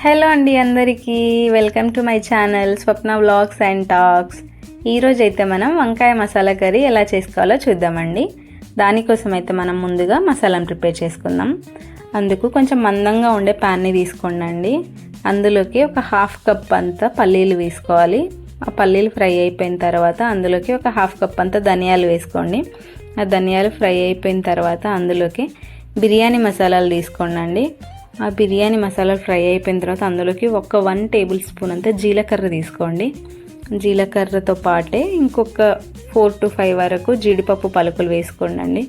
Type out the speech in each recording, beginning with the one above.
Hello అండి అందరికీ. Welcome to my channel Swapna vlogs and talks. ఈరోజు అయితే మనం వంకాయ మసాలా కర్రీ ఎలా చేసుకోవాలో చూద్దామండి. దానికోసం అయితే మనం ముందుగా మసాలాను ప్రిపేర్ చేసుకుందాం. అందుకు కొంచెం మందంగా ఉండే ప్యాన్ని తీసుకోండి అందులోకి ఒక హాఫ్ కప్ అంతా పల్లీలు వేసుకోవాలి. ఆ పల్లీలు ఫ్రై అయిపోయిన తర్వాత అందులోకి ఒక హాఫ్ కప్ అంతా ధనియాలు వేసుకోండి. ఆ ధనియాలు ఫ్రై అయిపోయిన తర్వాత అందులోకి బిర్యానీ మసాలాలు తీసుకోండి ఆ బిర్యానీ మసాలాలు ఫ్రై అయిపోయిన తర్వాత అందులోకి ఒక వన్ టేబుల్ స్పూన్ అంతా జీలకర్ర తీసుకోండి. జీలకర్రతో పాటే ఇంకొక ఫోర్ టు ఫైవ్ వరకు జీడిపప్పు పలుకులు వేసుకోండి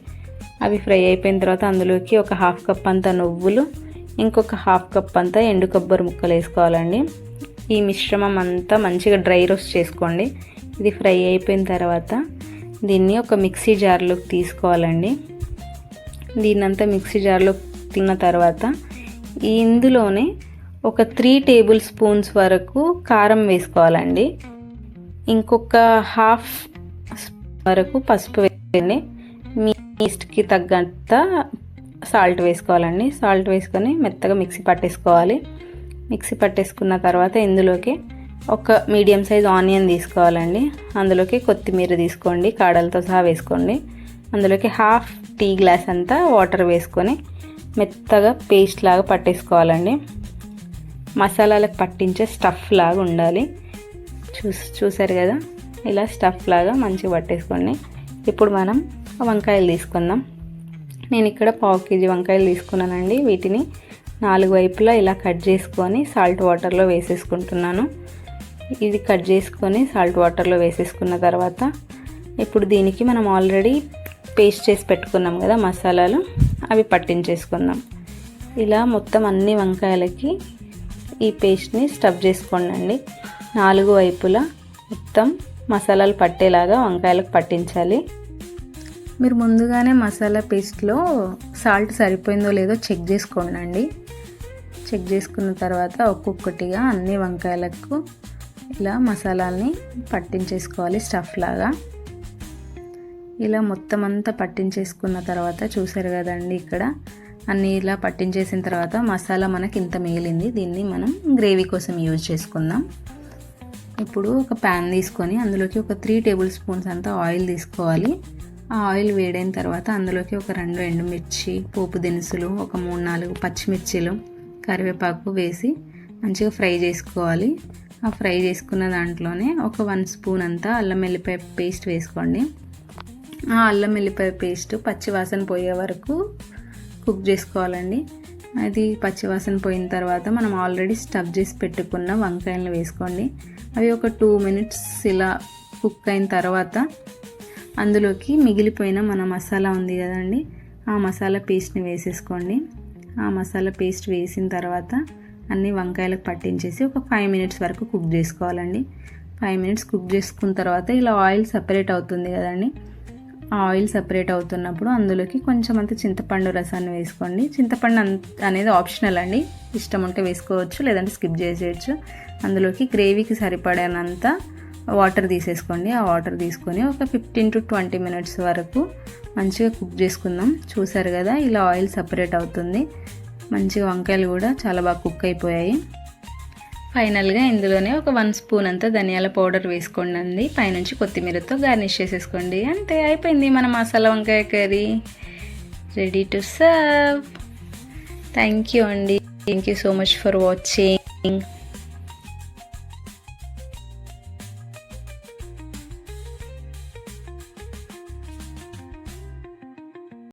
అవి ఫ్రై అయిపోయిన తర్వాత అందులోకి ఒక హాఫ్ కప్ అంతా నువ్వులు ఇంకొక హాఫ్ కప్ అంతా ఎండు కొబ్బరి ముక్కలు వేసుకోవాలండి. ఈ మిశ్రమం అంతా మంచిగా డ్రై రోస్ట్ చేసుకోండి. ఇది ఫ్రై అయిపోయిన తర్వాత దీన్ని ఒక మిక్సీ జార్లోకి తీసుకోవాలండి. దీన్నంతా మిక్సీ జార్లో తిన్న తర్వాత ఇందులోనే ఒక త్రీ టేబుల్ స్పూన్స్ వరకు కారం వేసుకోవాలండి. ఇంకొక హాఫ్ వరకు పసుపు వేయండి మీ టేస్ట్కి తగ్గంత సాల్ట్ వేసుకోవాలండి. సాల్ట్ వేసుకొని మెత్తగా మిక్సీ పట్టేసుకోవాలి. మిక్సీ పట్టేసుకున్న తర్వాత ఇందులోకి ఒక మీడియం సైజ్ ఆనియన్ తీసుకోవాలండి. అందులోకి కొత్తిమీర తీసుకోండి. కాడలతో సహా వేసుకోండి. అందులోకి హాఫ్ టీ గ్లాస్ అంతా వాటర్ వేసుకొని మెత్తగా పేస్ట్ లాగా పట్టేసుకోవాలండి. మసాలాలకు పట్టించే స్టఫ్ లాగా ఉండాలి. చూసి చూసారు కదా? ఇలా స్టఫ్ లాగా మంచిగా పట్టేసుకోండి. ఇప్పుడు మనం వంకాయలు తీసుకుందాం. నేను ఇక్కడ పావు కేజీ వంకాయలు తీసుకున్నానండి. వీటిని నాలుగు వైపులా ఇలా కట్ చేసుకొని సాల్ట్ వాటర్లో వేసేసుకుంటున్నాను. ఇది కట్ చేసుకొని సాల్ట్ వాటర్లో వేసేసుకున్న తర్వాత ఇప్పుడు దీనికి మనం ఆల్రెడీ పేస్ట్ చేసి పెట్టుకున్నాం కదా మసాలాలు. అవి పట్టించేసుకుందాం. ఇలా మొత్తం అన్ని వంకాయలకి ఈ పేస్ట్ని స్టఫ్ చేసుకోండి నాలుగు వైపులా మొత్తం మసాలాలు పట్టేలాగా వంకాయలకు పట్టించాలి. మీరు ముందుగానే మసాలా పేస్ట్లో సాల్ట్ సరిపోయిందో లేదో చెక్ చేసుకోండి చెక్ చేసుకున్న తర్వాత ఒక్కొక్కటిగా అన్ని వంకాయలకు ఇలా మసాలాల్ని పట్టించేసుకోవాలి స్టఫ్ లాగా. ఇలా మొత్తం అంతా పట్టించేసుకున్న తర్వాత చూసారు కదండి ఇక్కడ. అన్నీ ఇలా పట్టించేసిన తర్వాత మసాలా మనకి ఇంత మిగిలింది. దీన్ని మనం గ్రేవీ కోసం యూజ్ చేసుకుందాం. ఇప్పుడు ఒక ప్యాన్ తీసుకొని అందులోకి ఒక త్రీ టేబుల్ స్పూన్స్ అంతా ఆయిల్ తీసుకోవాలి. ఆ ఆయిల్ వేడైన తర్వాత అందులోకి ఒక రెండు ఎండుమిర్చి పోపు దినుసులు ఒక మూడు నాలుగు పచ్చిమిర్చిలు కరివేపాకు వేసి మంచిగా ఫ్రై చేసుకోవాలి. ఆ ఫ్రై చేసుకున్న దాంట్లోనే ఒక వన్ స్పూన్ అంతా అల్లం వెల్లిపాయ పేస్ట్ వేసుకోండి. అల్లం వెల్లిపాయ పేస్ట్ పచ్చివాసన పోయే వరకు కుక్ చేసుకోవాలండి. అది పచ్చివాసన పోయిన తర్వాత మనం ఆల్రెడీ స్టఫ్ చేసి పెట్టుకున్న వంకాయలను వేసుకోండి. అవి ఒక టూ మినిట్స్ ఇలా కుక్ అయిన తర్వాత అందులోకి మిగిలిపోయిన మన మసాలా ఉంది కదండి ఆ మసాలా పేస్ట్ని వేసేసుకోండి. ఆ మసాలా పేస్ట్ వేసిన తర్వాత అన్ని వంకాయలకు పట్టించేసి ఒక ఫైవ్ మినిట్స్ వరకు కుక్ చేసుకోవాలండి. ఫైవ్ మినిట్స్ కుక్ చేసుకున్న తర్వాత ఇలా ఆయిల్ సపరేట్ అవుతుంది కదండి ఆయిల్ సపరేట్ అవుతున్నప్పుడు అందులోకి కొంచెం అంత చింతపండు రసాన్ని వేసుకోండి. చింతపండు అనేది ఆప్షనల్ అండి. ఇష్టం ఉంటే వేసుకోవచ్చు లేదంటే స్కిప్ చేసేయచ్చు. అందులోకి గ్రేవీకి సరిపడేనంత వాటర్ తీసేసుకోండి. ఆ వాటర్ తీసుకొని ఒక ఫిఫ్టీన్ టు ట్వంటీ మినిట్స్ వరకు మంచిగా కుక్ చేసుకుందాం. చూసారు కదా ఇలా ఆయిల్ సపరేట్ అవుతుంది. మంచిగా వంకాయలు కూడా చాలా బాగా కుక్ అయిపోయాయి. ఫైనల్గా ఇందులోనే ఒక వన్ స్పూన్ అంతా ధనియాల పౌడర్ వేసుకోండి అండి పైనుంచి కొత్తిమీరతో గార్నిష్ చేసేసుకోండి. అంతే అయిపోయింది మన మసాలా వంకాయ curry. Ready to serve thank you అండి. Thank you so much for watching